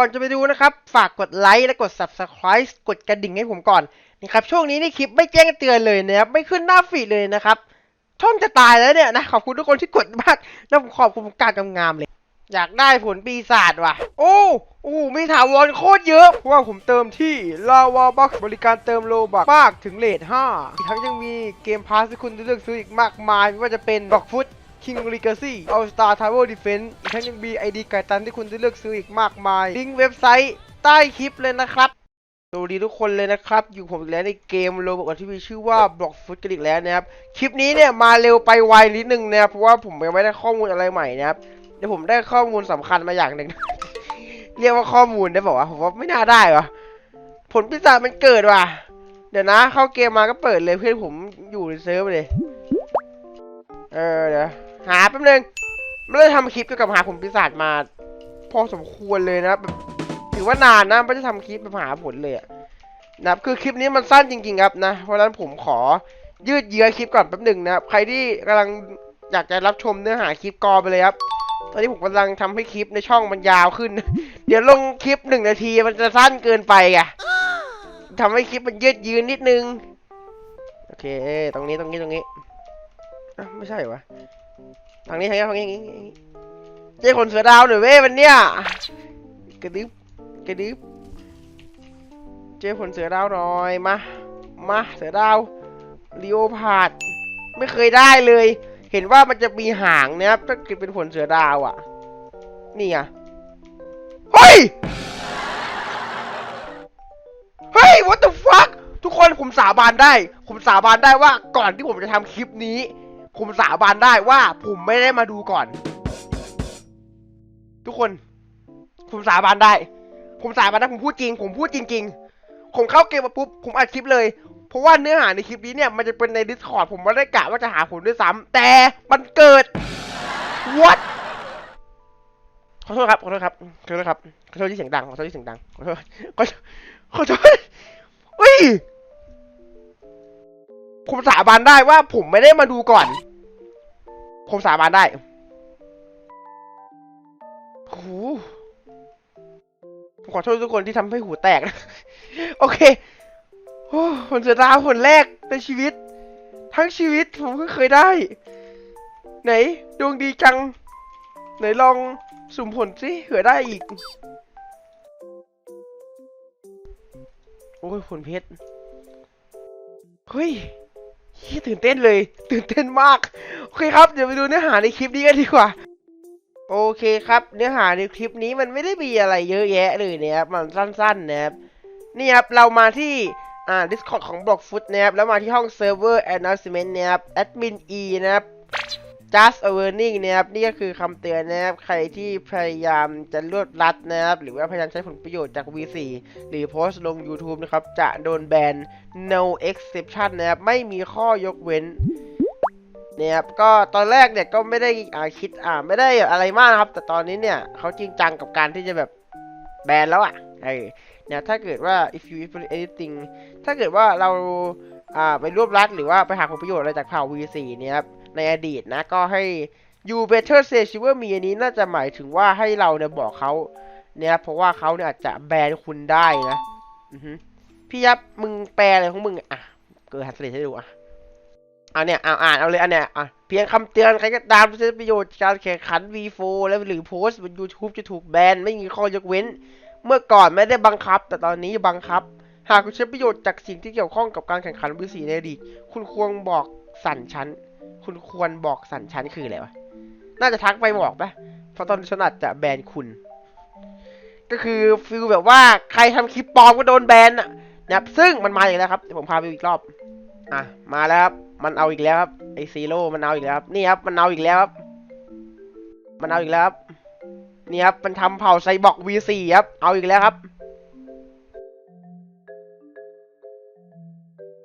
ก่อนจะไปดูนะครับ ฝากกดไลค์และกด subscribe กดกระดิ่งให้ผมก่อนนะครับช่วงนี้นี่คลิปไม่แจ้งเตือนเลยนะครับไม่ขึ้นหน้าฟีดเลยนะครับช่องจะตายแล้วเนี่ยนะขอบคุณทุกคนที่กดมากแล้วผมขอบคุณการกำงามเลย อยากได้ผลปีศาจว่ะ โอ้โอ้มีถาวรโคตรเยอะ เพราะว่าผมเติมที่ Lava Box บริการเติมโลบักมากถึงเลท5อีกทั้งยังมีเกมพาสที่คุณเลือกซื้ออีกมากมายไม่ว่าจะเป็น b l o c k f o o t King Legacy All Star Tower Defense อีกทั้งยังมี ID ไก่ตันที่คุณจะเลือกซื้ออีกมากมาย ลิงก์เว็บไซต์ใต้คลิปเลยนะครับสวัสดีทุกคนเลยนะครับ อยู่ผมอีกแล้วในเกมโลบอกที่มีชื่อว่า Block Foot กันอีกแล้วนะครับ คลิปนี้เนี่ยมาเร็วไปไวนิดนึงนะครับเพราะว่าผมยังไม่ได้ข้อมูลอะไรใหม่นะครับเดี๋ยวผมได้ข้อมูลสำคัญมาอย่างหนึ่ง เรียกว่าข้อมูลได้บอกว่าผมว่าไม่น่าได้วะผลพิศาจมันเกิดว่ะ เดี๋ยวนะ เข้าเกมมาก็เปิดเลยเพื่อนผมอยู่ในเซิร์ฟเลย เออเดี๋ยว หาแป๊บนึงไม่ได้ทำคลิปเกี่ยวกับหาผลพิศาจมา พอสมควรเลยนะแบบถือว่านานนะไม่ได้ทำคลิปแบบหาผลเลยอะนะครับคือคลิปนี้มันสั้นจริงๆครับนะ เพราะฉะนั้นผมขอยืดเยื้อคลิปก่อนแป๊บหนึ่งนะครับ ใครที่กำลังอยากจะรับชมเนื้อหาคลิปกอไปเลยครับ ตอนนี้ผมกำลังทำให้คลิปในช่องมันยาวขึ้น เดี๋ยวลงคลิปหนึ่งนาทีมันจะสั้นเกินไปไงทำให้คลิปมันยืดยืนนิดนึง โอเค ตรงนี้ตรงนี้ตรงนี้อะไม่ใช่วะ ทางนี้ทางนี้ทางนี้อย่างนี้เจ้าคนเสือดาวหน่อยเว้ยวันเนี้ยกระดึบกระดึบเจ้าคนเสือดาวหน่อยมามาเสือดาวลีโอพาดไม่เคยได้เลย เห็นว่ามันจะมีหางนะครับถ้าเกิดเป็นผลเสือดาวอะ นี่อะเฮ้ยเฮ้ย what the fuck ทุกคนผมสาบานได้ ผมสาบานได้ว่าก่อนที่ผมจะทำคลิปนี้ ผมสาบานได้ว่าผมไม่ได้มาดูก่อน ทุกคน ผมสาบานได้ ผมสาบานได้ผมพูดจริง ผมพูดจริง ๆ ผมเข้าเกมมาปุ๊บผมอัดคลิปเลย เพราะว่าเนื้อหาในคลิปนี้เนี่ยมันจะเป็นใน Discord ผมไม่ได้กะว่าจะหาผลด้วยซ้ำแต่มันเกิด what ขอโทษครับขอโทษครับขอโทษครับขอโทษที่เสียงดังขอโทษที่เสียงดังขอโทษขอโทษขอโทษอุ้ยผมสาบานได้ว่าผมไม่ได้มาดูก่อน ผมสาบานได้โหผมขอโทษทุกคนที่ทำให้หูแตกนะ โอเคโอ้ผลเสือดาวผลแรกในชีวิต ทั้งชีวิตผมเพิ่งเคยได้ ไหน ดวงดีจัง ไหนลองสุ่มผลสิเผื่อได้อีก โอ้ยผลเพชร เฮ้ย ที่ตื่นเต้นเลย ตื่นเต้นมาก โอเคครับ เดี๋ยวไปดูเนื้อหาในคลิปนี้กันดีกว่า โอเคครับ เนื้อหาในคลิปนี้มันไม่ได้มีอะไรเยอะแยะเลยนะครับ มันสั้นๆนะครับ นี่ครับ เรามาที่อ่า Discord ของ Blockfoot นะครับ แล้วมาที่ห้อง Server Announcement นะครับ Admin E นะครับ Just a warning นะครับนี่ก็คือคำเตือนนะครับ ใครที่พยายามจะรวดรัดนะครับ หรือว่าพยายามใช้ผลประโยชน์จาก V4 หรือโพสต์ลง YouTube นะครับ จะโดนแบน no exception นะครับ ไม่มีข้อยกเว้นนี่ยครับก็ตอนแรกเนี่ยก็ไม่ได้อ่าคิดอ่าไม่ได้อะไรมากนะครับ แต่ตอนนี้เนี่ยเขาจริงจังกับการที่จะแบบแบนแล้วอะเออเนี่ยถ้าเกิดว่า if you if anything ถ้าเกิดว่าเราอ่าไปรวบรัดหรือว่าไปหาผลประโยชน์อะไรจากเผ่า V4 เนี่ยครับ ในอดีตนะ ก็ให้ you better say shiver me อันนี้น่าจะหมายถึงว่าให้เราเนี่ยบอกเขาเนี่ยเพราะว่าเขาเนี่ยอาจจะแบนคุณได้นะพี่ยับมึงแปลอะไรของมึงอะเกิดฮัสเลให้ดูอะเอาเนี่ยเอาอ่านเอาเลยอันเนี้ยอะเพียงคำเตือนใครก็ตามที่ใช้ประโยชน์จากการแข่งขัน V4 และหรือโพสต์บน YouTube จะถูกแบนไม่มีข้อยกเว้น เมื่อก่อนไม่ได้บังคับ แต่ตอนนี้บังคับ หากคุณใช้ประโยชน์จากสิ่งที่เกี่ยวข้องกับการแข่งขัน V4 ในอดีตคุณควรบอกสั่นชั้น คุณควรบอกสั่นชั้นคืออะไรวะ น่าจะทักไปบอกปะเพราะตอนนี้ฉันอาจจะแบนคุณ ก็คือฟิลแบบว่าใครทำคลิปปลอมก็โดนแบนอะนะครับ ซึ่งมันมาอีกแล้วครับเดี๋ยวผมพาไปอีกรอบ อะ มาแล้วครับ มันเอาอีกแล้วครับ ไอซีโร่ มันเอาอีกแล้วครับ นี่ครับ มันเอาอีกแล้วครับ มันเอาอีกแล้วครับ นี่ครับ มันทำเผ่าไซบอร์ก V4 ครับ เอาอีกแล้วครับ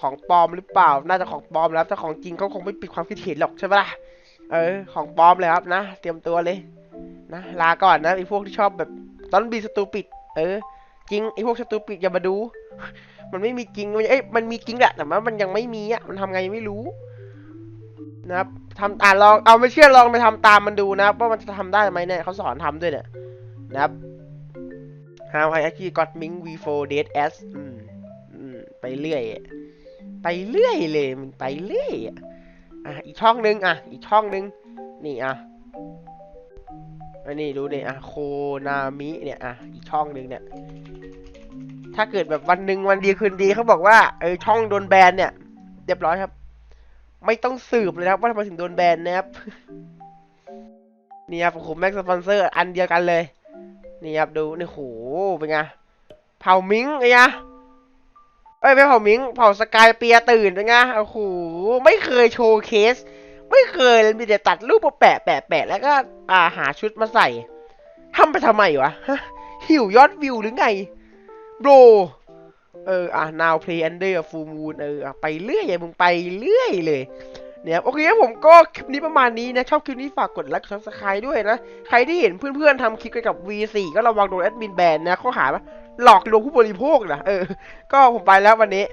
ของปลอมหรือเปล่า น่าจะของปลอมแล้วถ้าของจริงเขาคงไม่ปิดความคิดเห็นหรอกใช่ปะล่ะ เออ ของปลอมเลยครับนะ เตรียมตัวเลย นะ ลาก่อนนะไอพวกที่ชอบแบบตอนบีสตูปิด เออ จริงไอพวกสตูปิดอย่ามาดู มันไม่มีจริงมันเอ้ยมันมีจริงแหละแต่ว่ามันยังไม่มีอะ มันทำไงไม่รู้ นะครับทำอ่าลอง เอาไม่เชื่อลองไปทำตามมันดูนะครับว่ามันจะทำได้ไหมเนี่ยเขาสอนทำด้วยเนี่ย นะครับ How I actually got Ming V4 Dead S อืมอืมไปเรื่อยอะ ไปเรื่อยเลยมึงไปเรื่อยอะอะอีกช่องนึงอะ อีกช่องนึง นี่อะอันนี้ดูดิอะโคนามิเนี่ยอะอีกช่องนึงเนี่ย ถ้าเกิดแบบวันหนึ่งวันดีคืนดีเขาบอกว่าเออช่องโดนแบนเนี่ยเรียบร้อยครับ ไม่ต้องสืบเลยครับ ว่าทำไมถึงโดนแบนนะครับนี่ครับผมแม็กสปอนเซอร์อันเดียวกันเลย นี่ครับดูนี่โหเป็นไงเผามิงไงยะ เอ้ยไม่เผามิงเผาสกายเปียตื่นเป็นไงโอ้โหไม่เคยโชว์เคส ไม่เคยมีแต่ตัดรูปมาแปะแปะแปะแล้วก็อ่าหาชุดมาใส่ทำไปทำไมวะฮะหิวยอดวิวหรือไงโบรเอออะ now play under full moon เอออะไปเรื่อยมึงไปเรื่อยเลยเนี่ยโอเคผมก็คลิปนี้ประมาณนี้นะ ชอบคลิปนี้ฝากกดไลค์กดซับสไครต์ด้วยนะ ใครที่เห็นเพื่อนๆทำคลิปเกี่ยวกับ V4 ก็ระวังโดนแอดมินแบนนะข้อหาว่า หลอกลวงผู้บริโภคนะเออ ก็ผมไปแล้ววันนี้